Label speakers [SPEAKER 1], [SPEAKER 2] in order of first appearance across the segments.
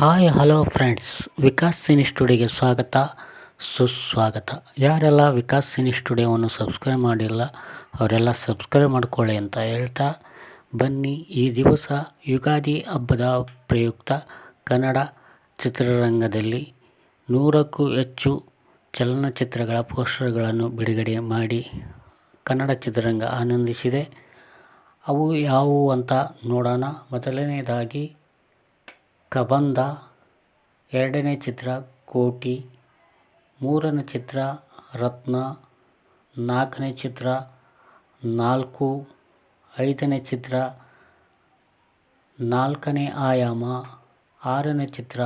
[SPEAKER 1] Hi, hello friends. Vikas cine ಸ್ಟುಡಿಯೋಗೆ ಸ್ವಾಗತ, ಸುಸ್ವಾಗತ. ಯಾರೆಲ್ಲ ವಿಕಾಸ್ ಸಿನಿ ಸ್ಟುಡಿಯೋವನ್ನು ಸಬ್ಸ್ಕ್ರೈಬ್ ಮಾಡಿಲ್ಲ, ಅವರೆಲ್ಲ ಸಬ್ಸ್ಕ್ರೈಬ್ ಮಾಡ್ಕೊಳ್ಳಿ ಅಂತ ಹೇಳ್ತಾ ಬನ್ನಿ. ಈ ದಿವಸ ಯುಗಾದಿ ಹಬ್ಬದ ಪ್ರಯುಕ್ತ ಕನ್ನಡ ಚಿತ್ರರಂಗದಲ್ಲಿ ನೂರಕ್ಕೂ ಹೆಚ್ಚು ಚಲನಚಿತ್ರಗಳ ಪೋಸ್ಟರ್ಗಳನ್ನು ಬಿಡುಗಡೆ ಮಾಡಿ ಕನ್ನಡ ಚಿತ್ರರಂಗ ಆನಂದಿಸಿದೆ. ಅವು ಯಾವುವು ಅಂತ ನೋಡೋಣ. ಮೊದಲನೇದಾಗಿ ಕಬಂದ ಎರಡನೇ ಚಿತ್ರ ಕೋಟಿ, ಮೂರನೇ ಚಿತ್ರ ರತ್ನ, ನಾಲ್ಕನೇ ಚಿತ್ರ ನಾಲ್ಕು, ಐದನೇ ಚಿತ್ರ ನಾಲ್ಕನೇ ಆಯಾಮ, ಆರನೇ ಚಿತ್ರ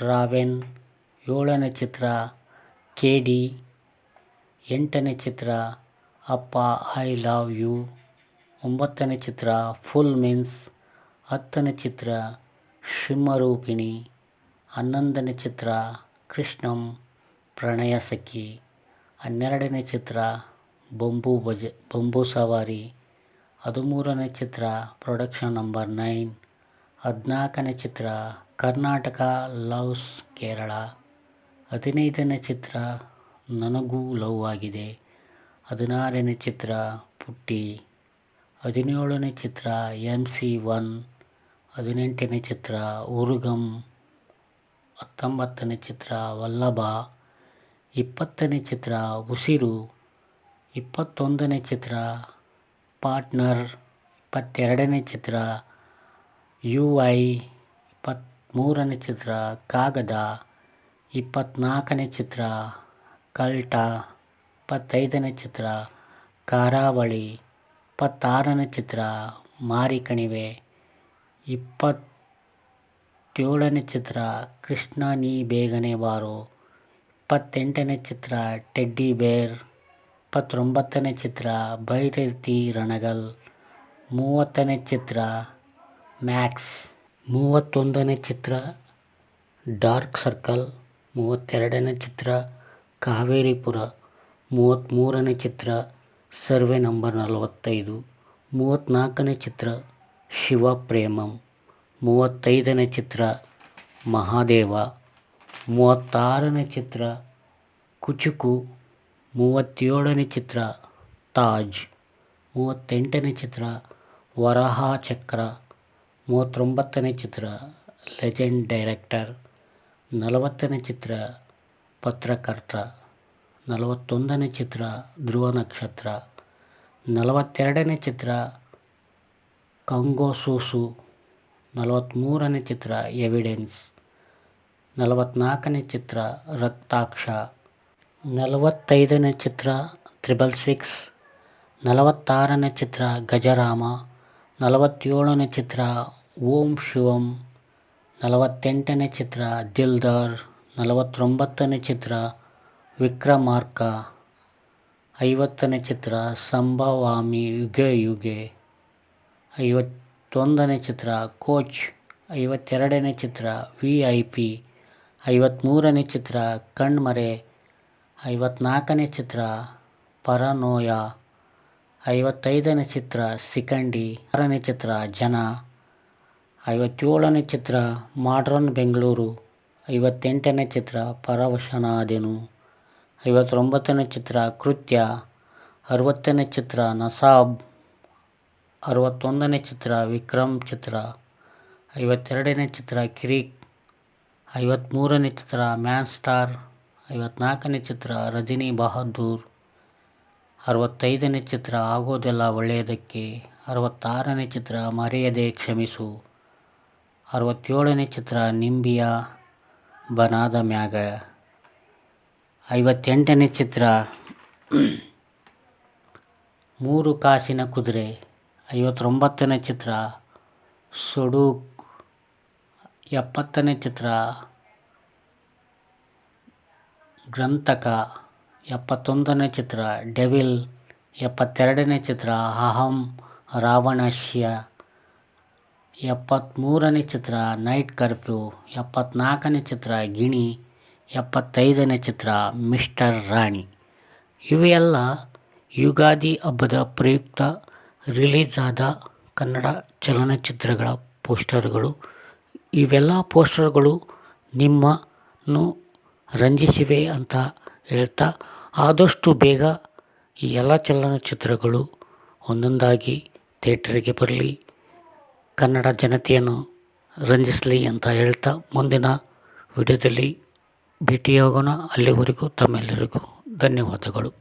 [SPEAKER 1] ರಾವೆನ್, ಏಳನೇ ಚಿತ್ರ ಕೆ ಡಿ, ಎಂಟನೇ ಚಿತ್ರ ಅಪ್ಪ, ಐ ಲವ್ ಯು, ಒಂಬತ್ತನೇ ಚಿತ್ರ ಫುಲ್ ಮೀನ್ಸ್, ಹತ್ತನೇ ಚಿತ್ರ ಸಿಂಹರೂಪಿಣಿ ಹನ್ನೊಂದನೇ ಚಿತ್ರ, ಕೃಷ್ಣಂ, ಪ್ರಣಯ ಸಖಿ, ಹನ್ನೆರಡನೇ ಚಿತ್ರ, ಬೊಂಬು ಬಜ, ಬೊಂಬು ಸವಾರಿ, ಹದಿಮೂರನೇ ಚಿತ್ರ, ಪ್ರೊಡಕ್ಷನ್ ನಂಬರ್ ನೈನ್, ಹದಿನಾಲ್ಕನೇ ಚಿತ್ರ, ಕರ್ನಾಟಕ ಲವ್ಸ್ ಕೇರಳ, ಹದಿನೈದನೇ ಚಿತ್ರ, ನನಗೂ ಲವ್ ಆಗಿದೆ, ಹದಿನಾರನೇ ಚಿತ್ರ, ಪುಟ್ಟಿ, ಹದಿನೇಳನೇ ಚಿತ್ರ ಎಂ ಸಿ ಒನ್ ಹದಿನೆಂಟನೇ ಚಿತ್ರ ಊರುಗಮ್ ಹತ್ತೊಂಬತ್ತನೇ ಚಿತ್ರ, ವಲ್ಲಭ. ಇಪ್ಪತ್ತನೇ ಚಿತ್ರ, ಉಸಿರು. ಇಪ್ಪತ್ತೊಂದನೇ ಚಿತ್ರ ಪಾರ್ಟ್ನರ್ ಇಪ್ಪತ್ತೆರಡನೇ ಚಿತ್ರ, ಯು ಐ ಇಪ್ಪತ್ತ್ಮೂರನೇ ಚಿತ್ರ, ಕಾಗದ. ಇಪ್ಪತ್ತ್ನಾಲ್ಕನೇ ಚಿತ್ರ, ಕಲ್ಟ. ಇಪ್ಪತ್ತೈದನೇ ಚಿತ್ರ, ಕರಾವಳಿ. ಇಪ್ಪತ್ತಾರನೇ ಚಿತ್ರ, ಮಾರಿಕಣಿವೆ. ಇಪ್ಪತ್ತೇಳನೇ ಚಿತ್ರ ಕೃಷ್ಣ ನೀ ಬೇಗನೆ ಬಾರೋ. ಇಪ್ಪತ್ತೆಂಟನೇ ಚಿತ್ರ ಟೆಡ್ಡಿ ಬೇರ್. ಇಪ್ಪತ್ತೊಂಬತ್ತನೇ ಚಿತ್ರ ಭೈರತಿ ರಣಗಲ್. ಮೂವತ್ತನೇ ಚಿತ್ರ ಮ್ಯಾಕ್ಸ್. ಮೂವತ್ತೊಂದನೇ ಚಿತ್ರ ಡಾರ್ಕ್ ಸರ್ಕಲ್. ಮೂವತ್ತೆರಡನೇ ಚಿತ್ರ ಕಾವೇರಿಪುರ. ಮೂವತ್ತ್ಮೂರನೇ ಚಿತ್ರ ಸರ್ವೆ ನಂಬರ್ ನಲವತ್ತೈದು. ಮೂವತ್ತ್ನಾಲ್ಕನೇ ಚಿತ್ರ ಶಿವ ಪ್ರೇಮಂ ಮೂವತ್ತೈದನೇ ಚಿತ್ರ ಮಹಾದೇವ. ಮೂವತ್ತಾರನೇ ಚಿತ್ರ ಕುಚುಕು. ಮೂವತ್ತೇಳನೇ ಚಿತ್ರ ತಾಜ್. ಮೂವತ್ತೆಂಟನೇ ಚಿತ್ರ ವರಾಹ ಚಕ್ರ ಮೂವತ್ತೊಂಬತ್ತನೇ ಚಿತ್ರ ಲೆಜೆಂಡ್ ಡೈರೆಕ್ಟರ್. ನಲವತ್ತನೇ ಚಿತ್ರ ಪತ್ರಕರ್ತ. ನಲವತ್ತೊಂದನೇ ಚಿತ್ರ ಧ್ರುವ ನಕ್ಷತ್ರ. ನಲವತ್ತೆರಡನೇ ಚಿತ್ರ ಕಂಗೋಸೂಸು ನಲವತ್ತ್ಮೂರನೇ ಚಿತ್ರ ಎವಿಡೆನ್ಸ್ ನಲವತ್ತ್ನಾಲ್ಕನೇ ಚಿತ್ರ ರಕ್ತಾಕ್ಷ, ನಲವತ್ತೈದನೇ ಚಿತ್ರ ತ್ರಿಬಲ್ ಸಿಕ್ಸ್, ನಲವತ್ತಾರನೇ ಚಿತ್ರ ಗಜರಾಮ, ನಲವತ್ತೇಳನೇ ಚಿತ್ರ ಓಂ ಶಿವಂ, ನಲವತ್ತೆಂಟನೇ ಚಿತ್ರ ದಿಲ್ದಾರ್, ನಲವತ್ತೊಂಬತ್ತನೇ ಚಿತ್ರ ವಿಕ್ರಮಾರ್ಕ, ಐವತ್ತನೇ ಚಿತ್ರ ಸಂಭವಾಮಿ ಯುಗೆ ಯುಗೆ. ಐವತ್ತೊಂದನೇ ಚಿತ್ರ ಕೋಚ್, ಐವತ್ತೆರಡನೇ ಚಿತ್ರ ವಿ ಐ ಪಿ ಐವತ್ತ್ಮೂರನೇ ಚಿತ್ರ ಕಣ್ಮರೆ ಐವತ್ತ್ನಾಲ್ಕನೇ ಚಿತ್ರ ಪರನೋಯ, ಐವತ್ತೈದನೇ ಚಿತ್ರ ಸಿಕಂಡಿ, ಆರನೇ ಚಿತ್ರ ಜನ, ಐವತ್ತೇಳನೇ ಚಿತ್ರ ಮಾಡ್ರನ್ ಬೆಂಗಳೂರು, ಐವತ್ತೆಂಟನೇ ಚಿತ್ರ ಪರವಶನಾದೆನು, ಐವತ್ತೊಂಬತ್ತನೇ ಚಿತ್ರ ಕೃತ್ಯ, ಅರವತ್ತನೇ ಚಿತ್ರ ನಸಾಬ್. ಅರವತ್ತೊಂದನೇ ಚಿತ್ರ, ವಿಕ್ರಮ್ ಚಿತ್ರ. ಐವತ್ತೆರಡನೇ ಚಿತ್ರ, ಕಿರಿಕ್. ಐವತ್ತ್ಮೂರನೇ ಚಿತ್ರ, ಮ್ಯಾನ್ ಸ್ಟಾರ್. ಐವತ್ನಾಲ್ಕನೇ ಚಿತ್ರ, ರಜನಿ ಬಹದ್ದೂರ್. ಅರವತ್ತೈದನೇ ಚಿತ್ರ, ಆಗೋದೆಲ್ಲ ಒಳ್ಳೆಯದಕ್ಕೆ. ಅರವತ್ತಾರನೇ ಚಿತ್ರ, ಮರೆಯದೆ ಕ್ಷಮಿಸು. ಅರವತ್ತೇಳನೇ ಚಿತ್ರ, ನಿಂಬಿಯ, ಬನಾದ ಮ್ಯಾಗ. ಐವತ್ತೆಂಟನೇ ಚಿತ್ರ, ಮೂರು ಕಾಸಿನ ಕುದುರೆ. ಐವತ್ತೊಂಬತ್ತನೇ ಚಿತ್ರ, ಸೊಡೂಕ್ ಎಪ್ಪತ್ತನೇ ಚಿತ್ರ, ಗ್ರಂಥಕ ಎಪ್ಪತ್ತೊಂದನೇ ಚಿತ್ರ, ಡೆವಿಲ್ ಎಪ್ಪತ್ತೆರಡನೇ ಚಿತ್ರ, ಅಹಂ ರಾವಣಶ್ಯ ಎಪ್ಪತ್ತ್ಮೂರನೇ ಚಿತ್ರ, ನೈಟ್ ಕರ್ಫ್ಯೂ ಎಪ್ಪತ್ತ್ನಾಲ್ಕನೇ ಚಿತ್ರ, ಗಿಣಿ ಎಪ್ಪತ್ತೈದನೇ ಚಿತ್ರ, ಮಿಸ್ಟರ್ ರಾಣಿ. ಇವೆಲ್ಲ ಯುಗಾದಿ ಹಬ್ಬದ ಪ್ರಯುಕ್ತ ರಿಲೀಸ್ ಆದ ಕನ್ನಡ ಚಲನಚಿತ್ರಗಳ ಪೋಸ್ಟರ್ಗಳು. ಇವೆಲ್ಲ ಪೋಸ್ಟರ್ಗಳು ನಿಮ್ಮನ್ನು ರಂಜಿಸಿವೆ ಅಂತ ಹೇಳ್ತಾ, ಆದಷ್ಟು ಬೇಗ ಈ ಎಲ್ಲ ಚಲನಚಿತ್ರಗಳು ಒಂದೊಂದಾಗಿ ಥಿಯೇಟ್ರಿಗೆ ಬರಲಿ, ಕನ್ನಡ ಜನತೆಯನ್ನು ರಂಜಿಸಲಿ ಅಂತ ಹೇಳ್ತಾ ಮುಂದಿನ ವಿಡಿಯೋದಲ್ಲಿ ಭೇಟಿಯಾಗೋಣ. ಅಲ್ಲಿವರೆಗೂ ತಮ್ಮೆಲ್ಲರಿಗೂ ಧನ್ಯವಾದಗಳು.